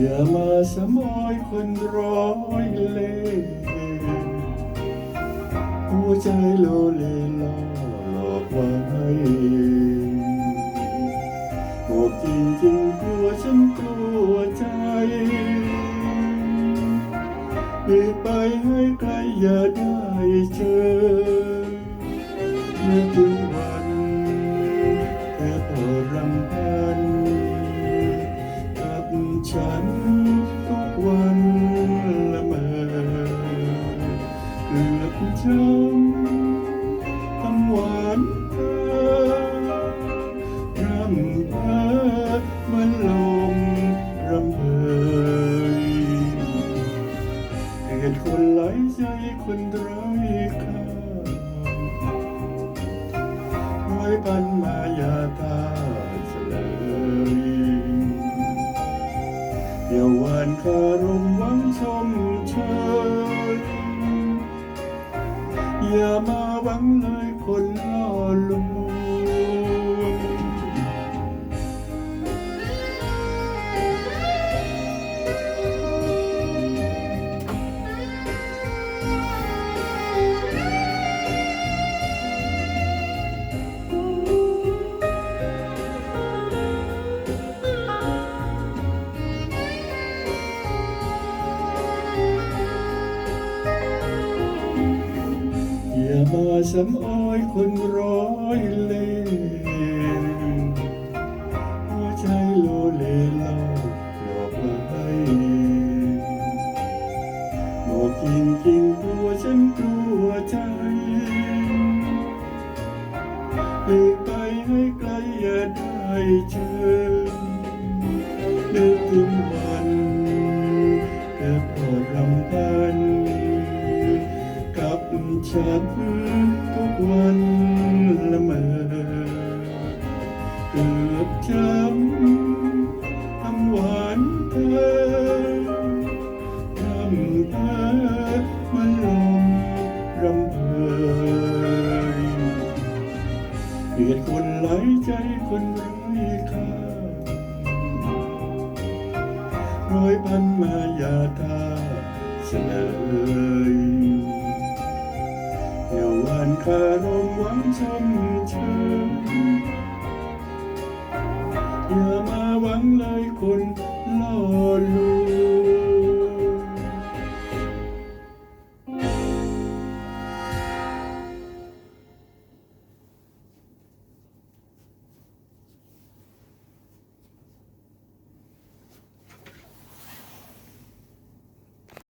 อย่ามาสมอยคนร้อยเล่ห์หัวใจโลเลล่อหลอกไว้บอกจริงจริงๆกลัวฉันกลัวใจหลีกไปให้ไกลอย่าได้เจอเมื่อถึงวัน อบจำคำหวานเธอรำเพ้อเมือนลมรำเพยเหตุคนไหลใจคนไร้ค่าร้อยพันมายาตาเฉลยอย่าหวานคารมหวังชม อย่ สำอ้อยคนร้อยเล่ห์หัวใจโลเลเล่าหลอกไว้บอกจริงจริงกลัวฉันกลัวใจหลีกไปให้ไกลอย่าได้เจอนึกถึงวันเกิดพอรำพันกับฉัน วันละเมอเกือบจำคำหวานเธอรำเธอมันลมรำเพยเกลียดคนหลายใจคนไร้ค่าร้อยพันมายาทาเสนอ หวานคารมหวังชมเชยอย่ามาหวังเลยคนล่อลวง